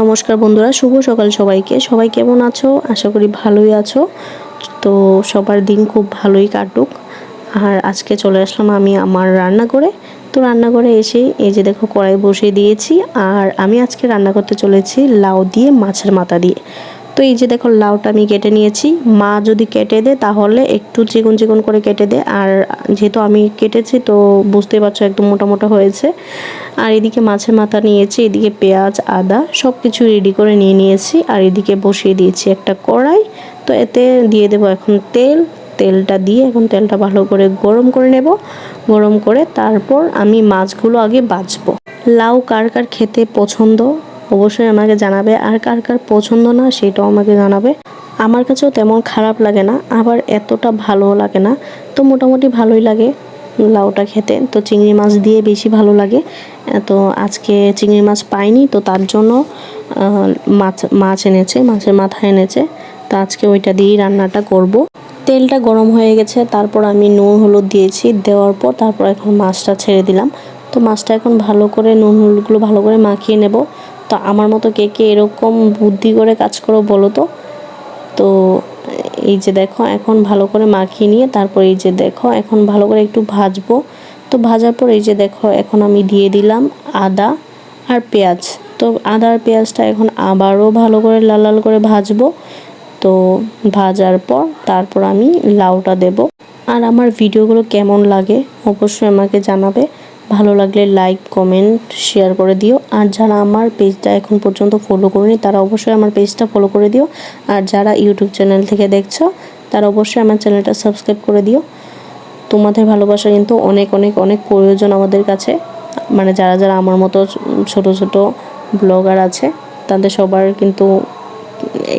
নমস্কার বন্ধুরা, শুভ সকাল সবাইকে। সবাই কেমন আছো? আশা করি ভালোই আছো। তো সবার দিন খুব ভালোই কাটুক। আর আজকে চলে আসলাম আমি আমার রান্না করে তো রান্না করে এসেই এই যে দেখো কড়াই বসিয়ে দিয়েছি। আর আমি আজকে রান্না করতে চলেছি লাউ দিয়ে মাছের মাথা দিয়ে। তো এই যে দেখো, লাউটা আমি কেটে নিয়েছি। মা যদি কেটে দেয়, তাহলে একটু চিকন চিকন করে কেটে দেয় আর যেহেতু আমি কেটেছি, তো বুঝতেই পারছ একদম মোটা মোটা হয়েছে। আর এদিকে মাছের মাথা নিয়েছি, এদিকে পেঁয়াজ, আদা সব কিছু রেডি করে নিয়ে নিয়েছি। আর এদিকে বসিয়ে দিয়েছি একটা কড়াই। তো এতে দিয়ে দেবো এখন তেল। তেলটা দিয়ে এখন তেলটা ভালো করে গরম করে নেব। গরম করে তারপর আমি মাছগুলো আগে বাছবো। লাউ কার কার খেতে পছন্দ? অবশ্যই আমাকে জানাবে আর কার কার পছন্দ না সেটাও আমাকে জানাবে। আমার কাছেও তেমন খারাপ লাগে না, আবার এতটা ভালোও লাগে না, তো মোটামুটি ভালোই লাগে লাউটা খেতে। তো চিংড়ি মাছ দিয়ে বেশি ভালো লাগে। তো আজকে চিংড়ি মাছ পাইনি, তো তার জন্য মাছ মাছ এনেছে, মাছের মাথা এনেছে। তো আজকে ওইটা দিয়েই রান্নাটা করব। তেলটা গরম হয়ে গেছে, তারপর আমি নুন হলুদ দিয়েছি। দেওয়ার পর তারপর এখন মাছটা ছেড়ে দিলাম। তো মাছটা এখন ভালো করে, নুন হলুদগুলো ভালো করে মাখিয়ে নেব। তো আমার মতো কে কে এরকম বুদ্ধি করে কাজ করো বলো তো? তো এই যে দেখো, এখন ভালো করে মাখিয়ে নিয়ে তারপর এই যে দেখো, এখন ভালো করে একটু ভাজবো। তো ভাজার পর এই যে দেখো, এখন আমি দিয়ে দিলাম আদা আর পেঁয়াজ। তো আদা আর পেঁয়াজটা এখন আবারও ভালো করে লাল লাল করে ভাজবো। তো ভাজার পর তারপর আমি লাউটা দেব। আর আমার ভিডিওগুলো কেমন লাগে অবশ্যই আমাকে জানাবে। ভালো লাগলে লাইক কমেন্ট শেয়ার করে দিও। আর যারা আমার পেজটা এখন পর্যন্ত ফলো করেনি, তারা অবশ্যই আমার পেজটা ফলো করে দিও। আর যারা ইউটিউব চ্যানেল থেকে দেখছ, তারা অবশ্যই আমার চ্যানেলটা সাবস্ক্রাইব করে দিও। তোমাদের ভালোবাসা কিন্তু অনেক অনেক অনেক প্রয়োজন আমাদের কাছে। মানে যারা যারা আমার মতো ছোট ছোট ব্লগার আছে, তাদের সবার কিন্তু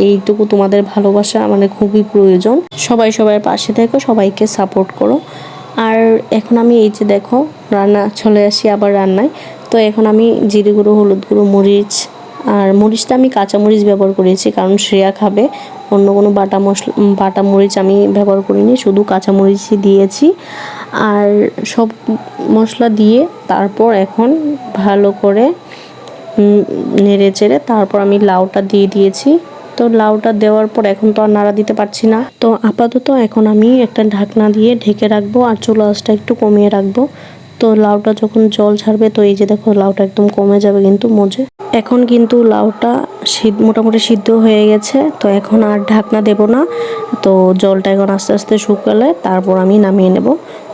এইটুকু তোমাদের ভালোবাসা মানে খুবই প্রয়োজন। সবাই সবার পাশে থেকো, সবাইকে সাপোর্ট করো। আর এখন আমি এই যে দেখো, রান্না, চলে আসি আবার রান্নায়। তো এখন আমি জিরে গুঁড়ো, হলুদ গুঁড়ো, মরিচ, আর মরিচটা আমি কাঁচা মরিচ ব্যবহার করেছি, কারণ শ্রেয়া খাবে। অন্য কোনো বাটা মশলা বাটা মরিচ আমি ব্যবহার করিনি, শুধু কাঁচা মরিচই দিয়েছি। আর সব মশলা দিয়ে তারপর এখন ভালো করে নেড়ে চেড়ে তারপর আমি লাউটা দিয়ে দিয়েছি। তো লাউটা দেওয়ার পর এখন তো আর নাড়া দিতে পারছি না। তো আপাতত এখন আমি একটা ঢাকনা দিয়ে ঢেকে রাখব আর চুলা একটু কমিয়ে রাখব। তো লাউটা যখন জল ছাড়বে, তো এই যে দেখো লাউটা একদম কমে যাবে কিন্তু মজে। এখন কিন্তু লাউটা সিদ্ধ, মোটামুটি সিদ্ধ হয়ে গেছে। তো এখন আর ঢাকনা দেব না। তো জলটা এখন আস্তে আস্তে শুকালে তারপর আমি নামিয়ে নেব।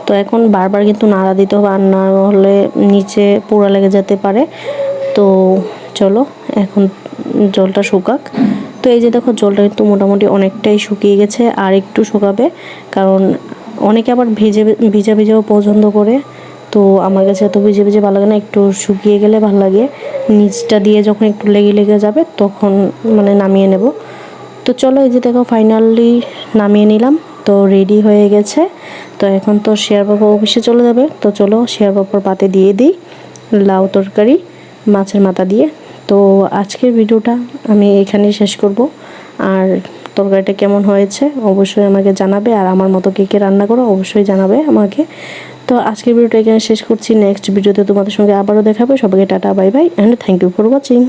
তো এখন বারবার কিন্তু নাড়া দিতে হবে আর না হলে নিচে পোড়া লেগে যেতে পারে। তো চলো, এখন জলটা শুকাক। তো এই যে দেখো, জলটা কিন্তু মোটামুটি অনেকটাই শুকিয়ে গেছে আর একটু শুকাবে, কারণ অনেকে আবার ভেজে ভিজা ভিজাও পছন্দ করে। তো আমার কাছে এত ভিজে ভিজে ভালো লাগে না, একটু শুকিয়ে গেলে ভালো লাগে। নিচটা দিয়ে যখন একটু লেগে লেগে যাবে, তখন মানে নামিয়ে নেব। তো চলো এই যে দেখো ফাইনালি নামিয়ে নিলাম। তো রেডি হয়ে গেছে। তো এখন তো শেয়ার বাবা অফিসে চলে যাবে। তো চলো শেয়ার বাবার পাতে দিয়ে দিই, লাউ তরকারি, মাছের মাথা দিয়ে। তো আজকের ভিডিওটা আমি এখানেই শেষ করব। আর তরকারিটা কেমন হয়েছে অবশ্যই আমাকে জানাবে। আর আমার মতো কে কে রান্না করো অবশ্যই জানাবে আমাকে। তো আজকের ভিডিওটা এখানে শেষ করছি। নেক্সট ভিডিওতে তোমাদের সঙ্গে আবারও দেখাবে। সবাইকে tata, bye bye and thank you for watching